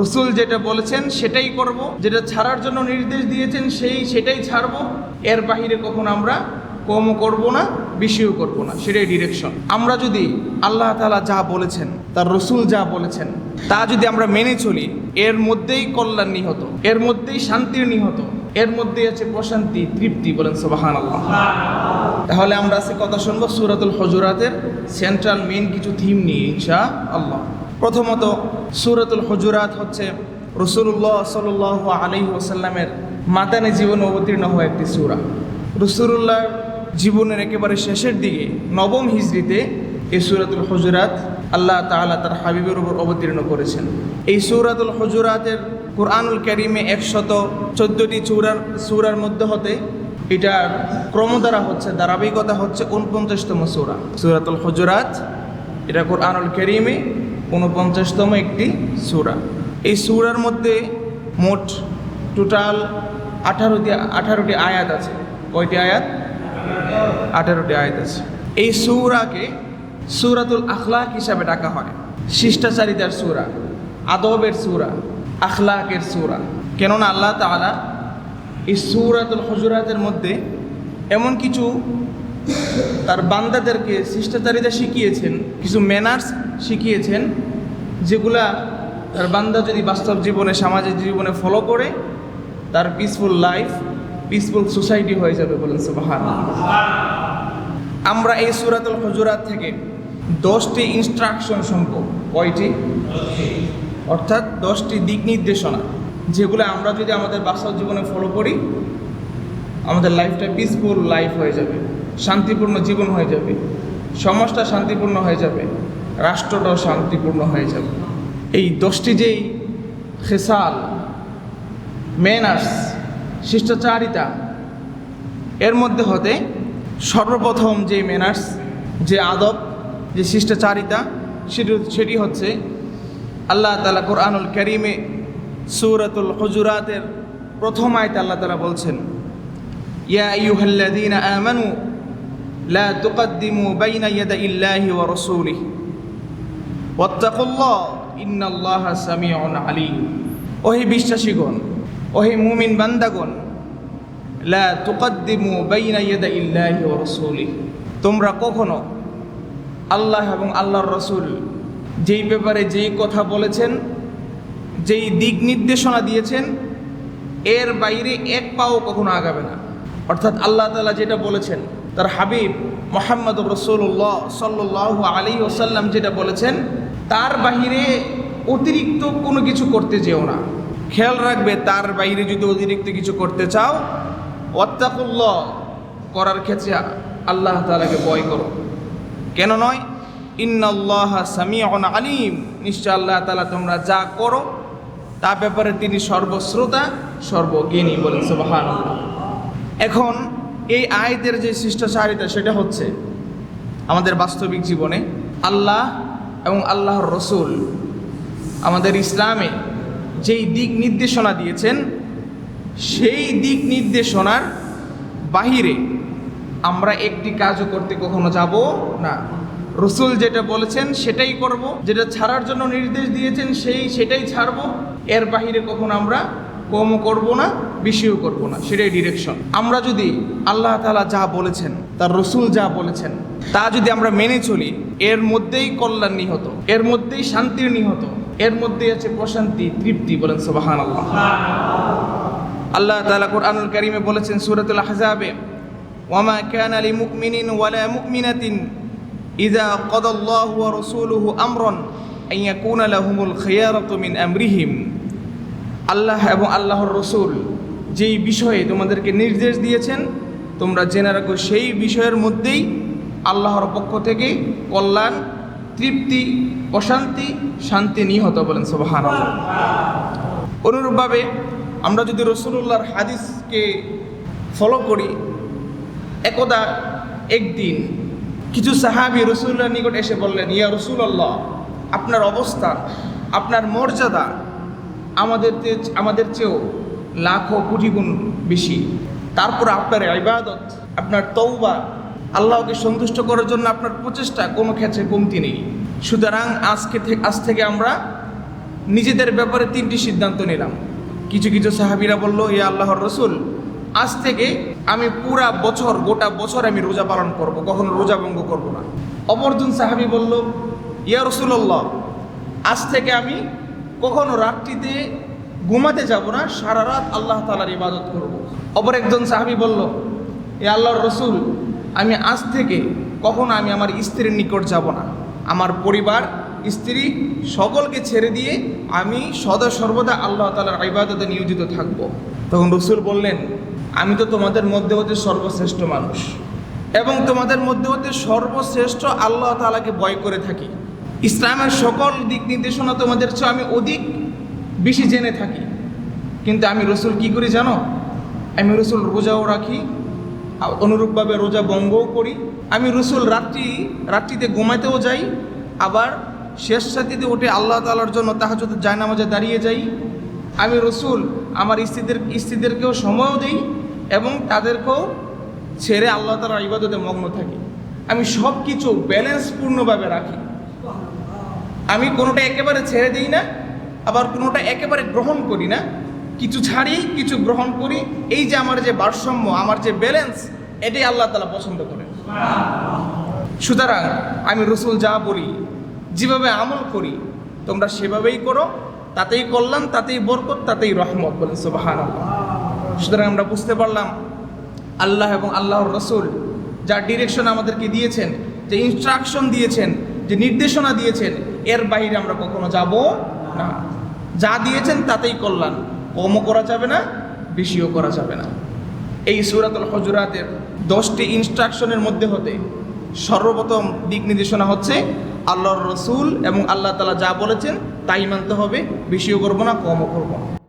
রসুল যেটা বলেছেন, সেটাই করব। যেটা ছাড়ার জন্য নির্দেশ দিয়েছেন, সেই সেটাই ছাড়বো। এর বাহিরে কখন আমরা কমও করব না, বেশিও করব না। সেটাই ডিরেকশন আমরা যদি আল্লাহ তালা যা বলেছেন, তার রসুল যা বলেছেন, তা যদি আমরা মেনে চলি, এর মধ্যেই কল্যাণ নিহত, এর মধ্যেই শান্তির নিহত, এর মধ্যেই আছে প্রশান্তি, তৃপ্তি বলেন সোবাহান আল্লাহ তাহলে আমরা আজকে কথা শুনব সুরাতুল হজুরাতের সেন্ট্রাল মেন কিছু থিম নিয়ে ইনশা আল্লাহ প্রথমত সুরাতুল হজুরাত হচ্ছে রসুল্লাহ সাল আলহি ওসাল্লামের মাদানে জীবন অবতীর্ণ হওয়া একটি সুরা। রসুল্লাহর জীবনের একেবারে শেষের দিকে, নবম হিজড়িতে এই সুরাতুল হজুরাত আল্লাহ তাআলা তার হাবিবের উপর অবতীর্ণ করেছেন। এই সুরাতুল হজুরাতের কোরআনুল ক্যারিমে একশত চোদ্দটি চূড়ার, সুরার মধ্যে হতে এটার ক্রমধারা হচ্ছে, ধারাবাহিকতা হচ্ছে উনপঞ্চাশতম সুরা। সুরাতুল হজুরাত, এটা কোরআনুল ক্যারিমে উনপঞ্চাশতম একটি সুরা। এই সুরার মধ্যে মোট টোটাল আঠারোটি আঠারোটি আয়াত আছে। কয়টি আয়াত? আঠারোটি আয়াত আছে। এই সুরাকে সুরাতুল আখলাক হিসাবে ডাকা হয়। শিষ্টাচারিতার সুরা, আদবের সুরা, আখলাকের সুরা। কেননা আল্লাহ তাআলা এই সুরাতুল হজুরাতের মধ্যে এমন কিছু তার বান্দাদেরকে শিষ্টাচারিতা শিখিয়েছেন, কিছু ম্যানার্স শিখিয়েছেন যেগুলা তার বান্দা যদি বাস্তব জীবনে, সামাজিক জীবনে ফলো করে, তার পিসফুল লাইফ পিসফুল সোসাইটি হয়ে যাবে বলেন সুবাহান আমরা এই সুরাতুল হজুরাত থেকে দশটি ইনস্ট্রাকশন শুনব। কয়টি? অর্থাৎ দশটি দিক নির্দেশনা, যেগুলো আমরা যদি আমাদের বাস্তব জীবনে ফলো করি, আমাদের লাইফটা পিসফুল লাইফ হয়ে যাবে, শান্তিপূর্ণ জীবন হয়ে যাবে, সমাজটা শান্তিপূর্ণ হয়ে যাবে। রাষ্ট্রটাও শান্তিপূর্ণ হয়ে যাবে। এই দশটি যেই খেসাল ম্যানার্স শিষ্টাচারিতা, এর মধ্যে হতে সর্বপ্রথম যে ম্যানার্স যে আদব, যে শিষ্টাচারিতা, সেটি সেটি হচ্ছে আল্লাহ তালা কোরআনুল করিমে সুরাতুল হজুরাতের প্রথম আয়তে আল্লাহ তালা বলছেন, ইয়া আইয়ুহাল্লাযীনা আমানু লা তুকদ্দিমু বাইনা ইয়াদাই ইল্লাহি ওয়া রাসূলিহি। ওয়াত্তাকুল্লাহ। ইন্নাল্লাহা সামিউন আলীম। ওহে বিশ্বাসীগণ, ওহে মুমিন বান্দাগণ, লা তুকদ্দিমু বাইনা ইয়াদাই ইল্লাহি ওয়া রাসূলিহি। তোমরা কখনো আল্লাহ এবং আল্লাহর রসুল যেই ব্যাপারে যেই কথা বলেছেন, যেই দিক নির্দেশনা দিয়েছেন, এর বাইরে এক পাও কখনো আগাবে না। অর্থাৎ আল্লাহ তালা যেটা বলেছেন তার হাবিব মোহাম্মদ রসুল্লাহ সাল্লাহ আলী ওসাল্লাম যেটা বলেছেন, তার বাহিরে অতিরিক্ত কোনো কিছু করতে যেও না। খেয়াল রাখবে, তার বাইরে যদি অতিরিক্ত কিছু করতে চাও অত্যাকুল্লাহ করার ক্ষেত্রে আল্লাহ তালাকে ভয় করো। কেন নয়? ইন্নাল্লাহ সামিউন আলিম। নিশ্চয় আল্লাহ তালা তোমরা যা করো তা ব্যাপারে তিনি সর্বশ্রোতা, সর্বজ্ঞানী বলেন সুবাহান এখন এই আয়তের যে শিষ্টাচারিতা সেটা হচ্ছে আমাদের বাস্তবিক জীবনে আল্লাহ এবং আল্লাহর রসুল আমাদের ইসলামে যেই দিক নির্দেশনা দিয়েছেন, সেই দিক নির্দেশনার বাহিরে আমরা একটি কাজও করতে কখনো যাব না। রসুল যেটা বলেছেন, সেটাই করব। যেটা ছাড়ার জন্য নির্দেশ দিয়েছেন, সেই সেটাই ছাড়ব। এর বাহিরে কখনো আমরা কমও করব না, বেশিও করব না। সেটাই ডিরেকশন আমরা যদি আল্লাহ তালা যা বলেছেন, তার রসুল যা বলেছেন, তা যদি আমরা মেনে চলি, এর মধ্যেই কল্যাণ নিহত, এর মধ্যেই শান্তির নিহত, এর মধ্যেই আছে প্রশান্তি, তৃপ্তি বলেন সোবাহান আল্লাহ আল্লাহ তালা কোরআনুল করিমে বলেছেন সুরতুল আহজাবে, ওয়ামা কান আলী মুকমিনিন ওয়ালা মুকমিনাতিন ইদা কদাল্লাহ ওয়া রসুলুহু আমরন আইয়াকুন লাহুমুল খিয়ারাতু মিন আমরিহিম। আল্লাহ এবং আল্লাহর রসুল যেই বিষয়ে তোমাদেরকে নির্দেশ দিয়েছেন, তোমরা জেনে রাখো সেই বিষয়ের মধ্যেই আল্লাহর পক্ষ থেকে কল্যাণ, তৃপ্তি অশান্তি শান্তি নিহত বলেন সোবাহান অনুরূপভাবে আমরা যদি রসুল্লাহর হাদিসকে ফলো করি, একদা একদিন কিছু সাহাবি রসুল্লাহর নিকট এসে বললেন, ইয়া রসুল্লাহ আপনার অবস্থা, আপনার মর্যাদা আমাদের আমাদের চেয়েও লাখো কোটি গুণ বেশি। তারপর আপনার ইবাদত, আপনার তৌবা আল্লাহকে সন্তুষ্ট করার জন্য আপনার প্রচেষ্টা, কোনো ক্ষেত্রে কমতি নেই। সুতরাং আজকে আজ থেকে আমরা নিজেদের ব্যাপারে তিনটি সিদ্ধান্ত নিলাম। কিছু কিছু সাহাবিরা বলল ইয়া আল্লাহর রসুল, আজ থেকে আমি পুরা বছর, গোটা বছর আমি রোজা পালন করব, কখনো রোজা ভঙ্গ করব না। অপরজন সাহাবি বলল, ইয়া রসুল্লাহ আজ থেকে আমি কখনো রাত্রিতে ঘুমাতে যাব না, সারা রাত আল্লাহ তালার ইবাদত করব। অপর একজন সাহাবি বলল, এ আল্লাহর রসুল, আমি আজ থেকে কখনো আমি আমার স্ত্রীর নিকট যাব না আমার পরিবার, স্ত্রী সকলকে ছেড়ে দিয়ে আমি সদা সর্বদা আল্লাহ তালার ইবাদতে নিয়োজিত থাকব। তখন রসুল বললেন, আমি তো তোমাদের মধ্যে হতে সর্বশ্রেষ্ঠ মানুষ এবং তোমাদের মধ্যে হতে সর্বশ্রেষ্ঠ আল্লাহ তালাকে ভয় করে থাকি ইসলামের সকল দিক নির্দেশনা তোমাদের চেয়ে আমি অধিক বেশি জেনে থাকি। কিন্তু আমি রসুল কি করি জানো? আমি রসুল রোজাও রাখি অনুরূপভাবে রোজা বঙ্গও করি। আমি রসুল রাত্রি, রাত্রিতে ঘুমাতেও যাই, আবার শেষ সাথীতে উঠে আল্লাহ তালার জন্য তাহাজত জায়নামাজে দাঁড়িয়ে যাই। আমি রসুল আমার স্ত্রীদের, স্ত্রীদেরকেও সময়ও দিই এবং তাদেরকেও ছেড়ে আল্লাহ তালার ইবাদতে মগ্ন থাকি। আমি সব কিছু ব্যালেন্সপূর্ণভাবে রাখি। আমি কোনোটা একেবারে ছেড়ে দিই না, আবার কোনোটা একেবারে গ্রহণ করি না। কিছু ছাড়ি, কিছু গ্রহণ করি। এই যে আমার যে ভারসাম্য, আমার যে ব্যালেন্স এটাই আল্লাহ তালা পছন্দ করেন। সুতরাং আমি রসুল যা বলি, যেভাবে আমল করি, তোমরা সেভাবেই করো। তাতেই কল্যাণ, তাতেই বরকত, তাতেই রহমত বলেন সুবাহান সুতরাং আমরা বুঝতে পারলাম, আল্লাহ এবং আল্লাহর রসুল যার ডিরেকশন আমাদেরকে দিয়েছেন, যে ইনস্ট্রাকশন দিয়েছেন যে নির্দেশনা দিয়েছেন, এর বাইরে আমরা কখনো যাব না। যা দিয়েছেন তাতেই কল্যাণ। কমও করা যাবে না, বেশিও করা যাবে না। এই সুরাতুল হজরাতের দশটি ইনস্ট্রাকশনের মধ্যে হতে সর্বপ্রথম দিক নির্দেশনা হচ্ছে আল্লাহর রসুল এবং আল্লাহ তালা যা বলেছেন তাই মানতে হবে, বেশিও করব না, কমও করব না।